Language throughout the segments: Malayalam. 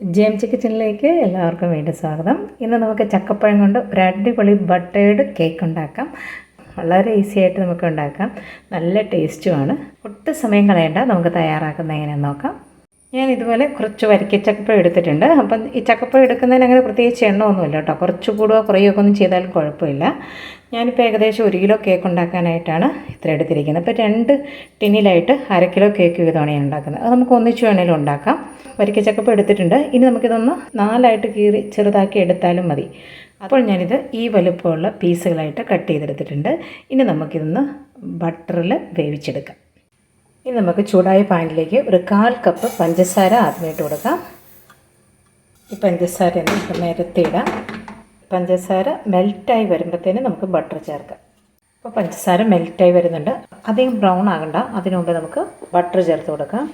ജെയിംസ് കിച്ചണിലേക്ക് എല്ലാവർക്കും വേണ്ടി സ്വാഗതം. ഇന്ന് നമുക്ക് ചക്കപ്പഴം കൊണ്ട് ഒരു അടിപൊളി ബട്ടേഡ് കേക്ക് ഉണ്ടാക്കാം. വളരെ ഈസി ആയിട്ട് നമുക്ക് ഉണ്ടാക്കാം. നല്ല ടേസ്റ്റുമാണ് ഒട്ടും സമയം കളയണ്ട. നമുക്ക് തയ്യാറാക്കുന്ന എങ്ങനെയാണെന്ന് നോക്കാം. ഞാൻ ഇതുപോലെ കുറച്ച് വരിക്ക ചക്കപ്പഴം എടുത്തിട്ടുണ്ട്. അപ്പം ഈ ചക്കപ്പഴം എടുക്കുന്നതിന് അങ്ങനെ പ്രത്യേകിച്ച് എണ്ണമൊന്നുമില്ല കേട്ടോ. കുറച്ച് കൂടുകയോ കുറയുകയൊക്കെ ഒന്നും ചെയ്താലും കുഴപ്പമില്ല. ഞാനിപ്പോൾ ഏകദേശം ഒരു കിലോ കേക്ക് ഉണ്ടാക്കാനായിട്ടാണ് ഇത്ര എടുത്തിരിക്കുന്നത്. അപ്പോൾ രണ്ട് ടിന്നിലായിട്ട് അര കിലോ കേക്ക് വീതമാണ് ഞാൻ ഉണ്ടാക്കുന്നത്. അത് നമുക്ക് ഒന്നിച്ച് വേണേലും ഉണ്ടാക്കാം. വരിക്ക ചക്കപ്പഴം എടുത്തിട്ടുണ്ട്. ഇനി നമുക്കിതൊന്ന് നാലായിട്ട് കീറി ചെറുതാക്കി എടുത്താലും മതി. അപ്പോൾ ഞാനിത് ഈ വലുപ്പമുള്ള പീസുകളായിട്ട് കട്ട് ചെയ്തെടുത്തിട്ടുണ്ട്. ഇനി നമുക്കിതൊന്ന് ബട്ടറിൽ വേവിച്ചെടുക്കാം. ഇനി നമുക്ക് ചൂടായ പാനിലേക്ക് ഒരു കാൽ കപ്പ് പഞ്ചസാര ആദ്യമായിട്ട് കൊടുക്കാം. ഈ പഞ്ചസാര നമുക്ക് നിരത്തിയിടാം പഞ്ചസാര മെൽറ്റായി വരുമ്പോഴത്തേന് നമുക്ക് ബട്ടർ ചേർക്കാം. അപ്പോൾ പഞ്ചസാര മെൽറ്റായി വരുന്നുണ്ട്. അധികം ബ്രൗൺ ആകണ്ട. അതിനു മുമ്പ് നമുക്ക് ബട്ടർ ചേർത്ത് കൊടുക്കാം.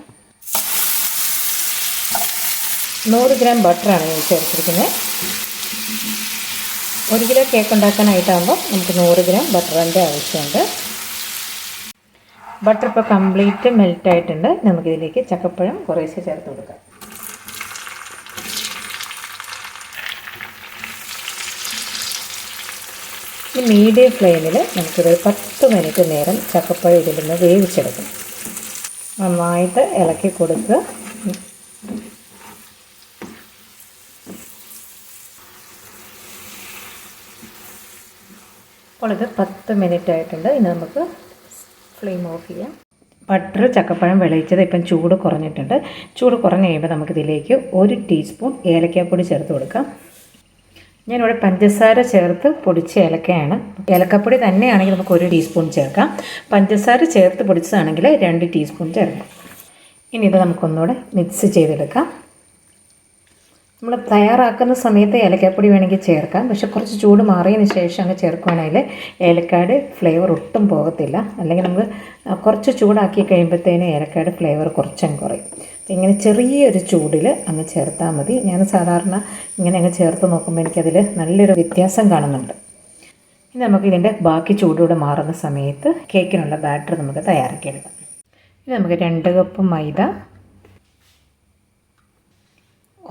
നൂറ് ഗ്രാം ബട്ടറാണ് ഞാൻ ചേർത്തിരിക്കുന്നത്. ഒരു കിലോ കേക്ക് ഉണ്ടാക്കാനായിട്ടാകുമ്പോൾ നമുക്ക് നൂറ് ഗ്രാം ബട്ടറിന്റെ ആവശ്യമുണ്ട്. ബട്ടർ ഇപ്പോൾ കംപ്ലീറ്റ് മെൽറ്റ് ആയിട്ടുണ്ട് നമുക്കിതിലേക്ക് ചക്കപ്പഴം കുറേശ്ശെ ചേർത്ത് കൊടുക്കാം. ഈ മീഡിയം ഫ്ലെയിമിൽ നമുക്കിത് പത്ത് മിനിറ്റ് നേരം ചക്കപ്പഴം ഇതിൽ നിന്ന് വേവിച്ചെടുക്കും. നന്നായിട്ട് ഇളക്കി കൊടുക്കുക. അപ്പോൾ ഇത് പത്ത് മിനിറ്റ് ആയിട്ടുണ്ട് ഇനി നമുക്ക് ഫ്ലെയിം ഓഫ് ചെയ്യാം. ബട്ടർ ചക്കപ്പഴം വിളയിച്ചത് ഇപ്പം ചൂട് കുറഞ്ഞിട്ടുണ്ട്. ചൂട് കുറഞ്ഞ് കഴിയുമ്പോൾ നമുക്കിതിലേക്ക് ഒരു ടീസ്പൂൺ ഏലക്കാപ്പൊടി ചേർത്ത് കൊടുക്കാം. ഞാനിവിടെ പഞ്ചസാര ചേർത്ത് പൊടിച്ച ഏലക്കയാണ്. ഏലക്കപ്പൊടി തന്നെയാണെങ്കിൽ നമുക്ക് ഒരു ടീസ്പൂൺ ചേർക്കാം. പഞ്ചസാര ചേർത്ത് പൊടിച്ചതാണെങ്കിൽ രണ്ട് ടീസ്പൂൺ ചേർക്കാം. ഇനി ഇത് നമുക്കൊന്നുകൂടെ മിക്സ് ചെയ്തെടുക്കാം. നമ്മൾ തയ്യാറാക്കുന്ന സമയത്ത് ഏലക്കാപ്പൊടി വേണമെങ്കിൽ ചേർക്കാം. പക്ഷെ കുറച്ച് ചൂട് മാറിയതിന് ശേഷം അങ്ങ് ചേർക്കുകയാണെങ്കിൽ ഏലക്കാട് ഫ്ലേവർ ഒട്ടും പോകത്തില്ല. അല്ലെങ്കിൽ നമുക്ക് കുറച്ച് ചൂടാക്കി കഴിയുമ്പോഴത്തേന് ഏലക്കാട് ഫ്ലേവർ കുറച്ചങ്ങ് കുറയും. ഇങ്ങനെ ചെറിയൊരു ചൂടിൽ അങ്ങ് ചേർത്താൽ മതി. ഞാൻ സാധാരണ ഇങ്ങനെ അങ്ങ് ചേർത്ത് നോക്കുമ്പോൾ എനിക്കതിൽ നല്ലൊരു വ്യത്യാസം കാണുന്നുണ്ട്. ഇനി നമുക്ക് ഇതിന്റെ ബാക്കി ചൂടോടെ മാറുന്ന സമയത്ത് കേക്കിനുള്ള ബാറ്റർ നമുക്ക് തയ്യാറാക്കിയെടുക്കാം. ഇനി നമുക്ക് രണ്ട് കപ്പ് മൈദ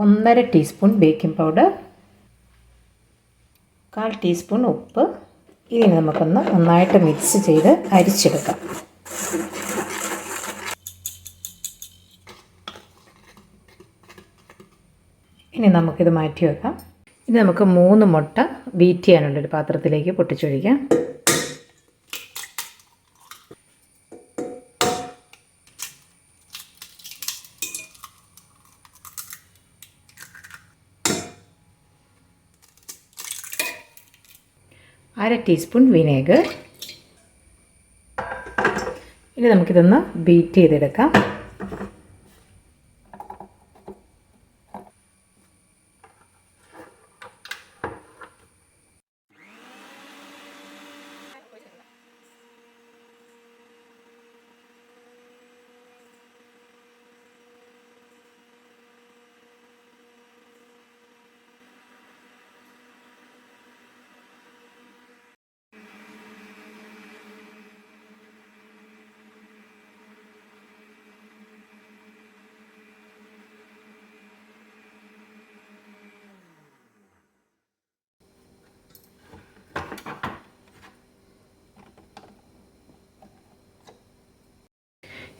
ഒന്നര ടീസ്പൂൺ ബേക്കിംഗ് പൗഡർ കാൽ ടീസ്പൂൺ ഉപ്പ്. ഇനി നമുക്കൊന്ന് നന്നായിട്ട് മിക്സ് ചെയ്ത് അരിച്ചെടുക്കാം. ഇനി നമുക്കിത് മാറ്റി വെക്കാം. ഇനി നമുക്ക് മൂന്ന് മുട്ട ബീറ്റ് ചെയ്യാനുള്ളൊരു പാത്രത്തിലേക്ക് പൊട്ടിച്ചൊഴിക്കാം. അര ടീസ്പൂൺ വിനേഗർ. ഇനി നമുക്കിതൊന്ന് ബീറ്റ് ചെയ്തെടുക്കാം.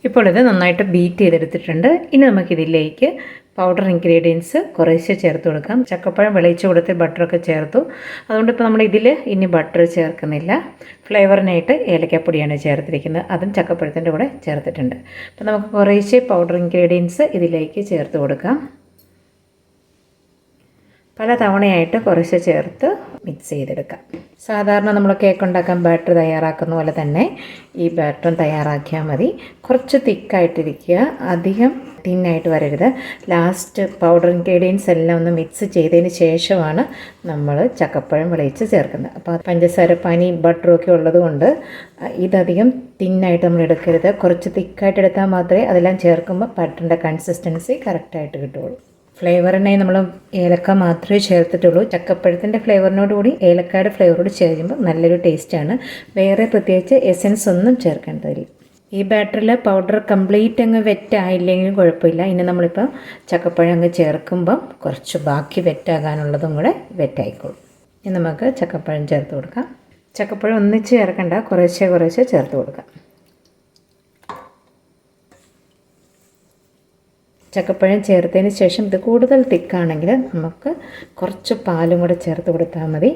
ഇപ്പോൾ ഇത് നന്നായിട്ട് ബീറ്റ് ചെയ്തെടുത്തിട്ടുണ്ട്. ഇനി നമുക്കിതിലേക്ക് പൗഡർ ഇൻഗ്രീഡിയൻസ് കുറേശ്ശെ ചേർത്ത് കൊടുക്കാം. ചക്കപ്പഴം വിളയിച്ച് കൊടുത്ത് ബട്ടറൊക്കെ ചേർത്തു. അതുകൊണ്ട് ഇപ്പോൾ നമ്മൾ ഇതിൽ ഇനി ബട്ടർ ചേർക്കുന്നില്ല. ഫ്ലേവറിനായിട്ട് ഏലക്കപ്പൊടിയാണ് ചേർത്തിരിക്കുന്നത്. അതും ചക്കപ്പഴത്തിന്റെ കൂടെ ചേർത്തിട്ടുണ്ട്. അപ്പോൾ നമുക്ക് കുറേശ്ശെ പൗഡർ ഇൻഗ്രീഡിയൻസ് ഇതിലേക്ക് ചേർത്ത് കൊടുക്കാം. പല തവണയായിട്ട് കുറേശ്ശെ ചേർത്ത് മിക്സ് ചെയ്തെടുക്കാം. സാധാരണ നമ്മൾ കേക്ക് ഉണ്ടാക്കാൻ ബാറ്റർ തയ്യാറാക്കുന്ന പോലെ തന്നെ ഈ ബാറ്ററും തയ്യാറാക്കിയാൽ മതി. കുറച്ച് തിക്കായിട്ടിരിക്കുക. അധികം തിന്നായിട്ട് വരരുത്. ലാസ്റ്റ് പൗഡർ ഇൻഗ്രീഡിയൻസ് എല്ലാം ഒന്ന് മിക്സ് ചെയ്തതിന് ശേഷമാണ് നമ്മൾ ചക്കപ്പഴം വിളയിച്ച് ചേർക്കുന്നത്. അപ്പോൾ പഞ്ചസാര പനി ബട്ടറും ഒക്കെ ഉള്ളതുകൊണ്ട് ഇതധികം തിന്നായിട്ട് നമ്മൾ എടുക്കരുത്. കുറച്ച് തിക്കായിട്ട് എടുത്താൽ മാത്രമേ അതെല്ലാം ചേർക്കുമ്പോൾ ബട്ടറിന്റെ കൺസിസ്റ്റൻസി കറക്റ്റായിട്ട് കിട്ടുള്ളൂ. ഫ്ലേവറിനായി നമ്മൾ ഏലക്ക മാത്രമേ ചേർത്തിട്ടുള്ളൂ. ചക്കപ്പഴത്തിന്റെ ഫ്ലേവറിനോട് കൂടി ഏലക്കായുടെ ഫ്ലേവറോട് ചേരുമ്പോൾ നല്ലൊരു ടേസ്റ്റാണ്. വേറെ പ്രത്യേകിച്ച് എസൻസ് ഒന്നും ചേർക്കേണ്ടതില്ല ഈ ബാറ്ററിൽ പൗഡർ കംപ്ലീറ്റ് അങ്ങ് വെറ്റ് വെറ്റായില്ലെങ്കിലും കുഴപ്പമില്ല. ഇനി നമ്മളിപ്പോൾ ചക്കപ്പഴം അങ്ങ് ചേർക്കുമ്പം കുറച്ച് ബാക്കി വെറ്റാകാനുള്ളതും കൂടെ വെറ്റായിക്കോളും. ഇനി നമുക്ക് ചക്കപ്പഴം ചേർത്ത് കൊടുക്കാം. ചക്കപ്പഴം ഒന്നിച്ച് ചേർക്കണ്ട കുറേശ്ശെ കുറേശ്ശെ ചേർത്ത് കൊടുക്കാം. ചക്കപ്പഴം ചേർത്തതിന് ശേഷം ഇത് കൂടുതൽ തിക്കാണെങ്കിൽ നമുക്ക് കുറച്ച് പാലും കൂടെ ചേർത്ത് കൊടുത്താൽ മതി.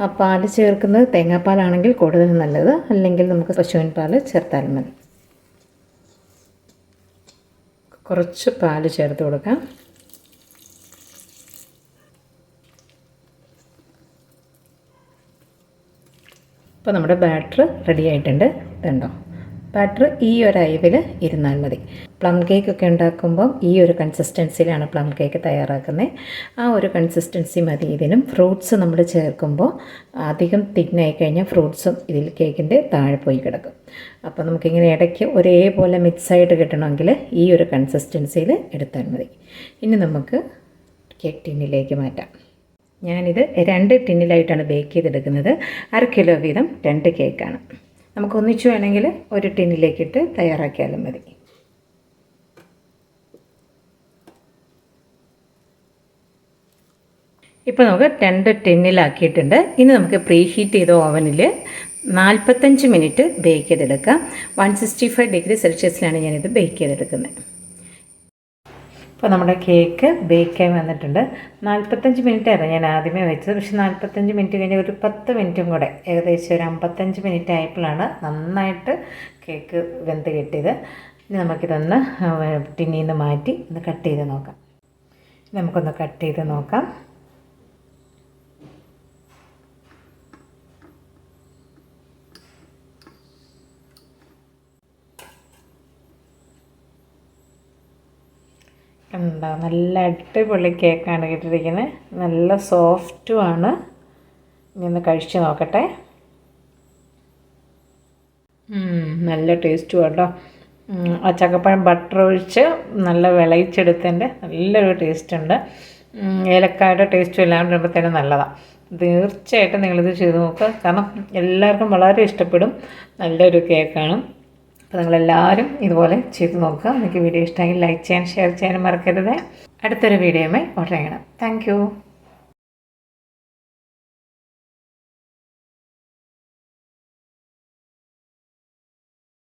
ആ പാൽ ചേർക്കുന്നത് തേങ്ങാപ്പാലാണെങ്കിൽ കൂടുതൽ നല്ലത്. അല്ലെങ്കിൽ നമുക്ക് പശുവിൻ പാൽ ചേർത്താലും മതി. കുറച്ച് പാൽ ചേർത്ത് കൊടുക്കാം. ഇപ്പോൾ നമ്മുടെ ബാറ്റർ റെഡി ആയിട്ടുണ്ട്. ഇതുണ്ടോ? ബാറ്റർ ഈ ഒരു അയവിൽ ഇരുന്നാൽ മതി. പ്ലം കേക്ക് ഒക്കെ ഉണ്ടാക്കുമ്പോൾ ഈ ഒരു കൺസിസ്റ്റൻസിയിലാണ് പ്ലം കേക്ക് തയ്യാറാക്കുന്നത് ആ ഒരു കൺസിസ്റ്റൻസി മതി. ഇതിനും ഫ്രൂട്ട്സ് നമ്മൾ ചേർക്കുമ്പോൾ അധികം തിന്നായി കഴിഞ്ഞാൽ ഫ്രൂട്ട്സും ഇതിൽ കേക്കിന്റെ താഴെ പോയി കിടക്കും. അപ്പോൾ നമുക്കിങ്ങനെ ഇടയ്ക്ക് ഒരേപോലെ മിക്സായിട്ട് കിട്ടണമെങ്കിൽ ഈ ഒരു കൺസിസ്റ്റൻസിയിൽ എടുത്താൽ മതി. ഇനി നമുക്ക് കേക്ക് ടിന്നിലേക്ക് മാറ്റാം. ഞാനിത് രണ്ട് ടിന്നിലായിട്ടാണ് ബേക്ക് ചെയ്തെടുക്കുന്നത്. അര കിലോ വീതം രണ്ട് കേക്കാണ് നമുക്ക് ഒന്നിച്ചു വേണമെങ്കിൽ ഒരു ടിന്നിലേക്കിട്ട് തയ്യാറാക്കിയാലും മതി. ഇപ്പോൾ നമുക്ക് രണ്ട് ടിന്നിലാക്കിയിട്ടുണ്ട്. ഇനി നമുക്ക് പ്രീ ഹീറ്റ് ചെയ്ത ഓവനിൽ നാൽപ്പത്തഞ്ച് മിനിറ്റ് ബേക്ക് ചെയ്തെടുക്കാം. വൺ സിക്സ്റ്റി ഫൈവ് ഡിഗ്രി സെൽഷ്യസിലാണ് ഞാനിത് ബേക്ക് ചെയ്തെടുക്കുന്നത്. ഇപ്പോൾ നമ്മുടെ കേക്ക് ബേക്കായി വന്നിട്ടുണ്ട്. നാൽപ്പത്തഞ്ച് മിനിറ്റ് ആയിരുന്നു ഞാൻ ആദ്യമേ വെച്ചത്. പക്ഷേ നാൽപ്പത്തഞ്ച് മിനിറ്റ് കഴിഞ്ഞ് ഒരു പത്ത് മിനിറ്റും കൂടെ ഏകദേശം ഒരു അമ്പത്തഞ്ച് മിനിറ്റ് ആയപ്പോഴാണ് നന്നായിട്ട് കേക്ക് വെന്ത് കിട്ടിയത്. ഇനി നമുക്കിതൊന്ന് ടിന്നിന്ന് നിന്ന് മാറ്റി ഒന്ന് കട്ട് ചെയ്ത് നോക്കാം. നമുക്കൊന്ന് കട്ട് ചെയ്ത് നോക്കാം. എന്താ നല്ല അടിപൊളി കേക്കാണ് കിട്ടിയിരിക്കുന്നത് നല്ല സോഫ്റ്റുമാണ്. ഇനി ഒന്ന് കഴിച്ച് നോക്കട്ടെ. നല്ല ടേസ്റ്റും കേട്ടോ ആ ചക്കപ്പഴം ബട്ടർ ഒഴിച്ച് നല്ല വിളയിച്ചെടുത്തതിന്റെ നല്ലൊരു ടേസ്റ്റ് ഉണ്ട്. ഏലക്കായുടെ ടേസ്റ്റും എല്ലാം വരുമ്പോഴത്തേനും നല്ലതാണ് തീർച്ചയായിട്ടും നിങ്ങളിത് ചെയ്ത് നോക്കുക കാരണം എല്ലാവർക്കും വളരെ ഇഷ്ടപ്പെടും. നല്ലൊരു കേക്കാണ്. അപ്പോൾ നിങ്ങളെല്ലാവരും ഇതുപോലെ ചെയ്ത് നോക്കുക. നിങ്ങൾക്ക് വീഡിയോ ഇഷ്ടമെങ്കിൽ ലൈക്ക് ചെയ്യാൻ ഷെയർ ചെയ്യാനും മറക്കരുത്. അടുത്തൊരു വീഡിയോയുമായി ഓർഡർ ചെയ്യണം താങ്ക്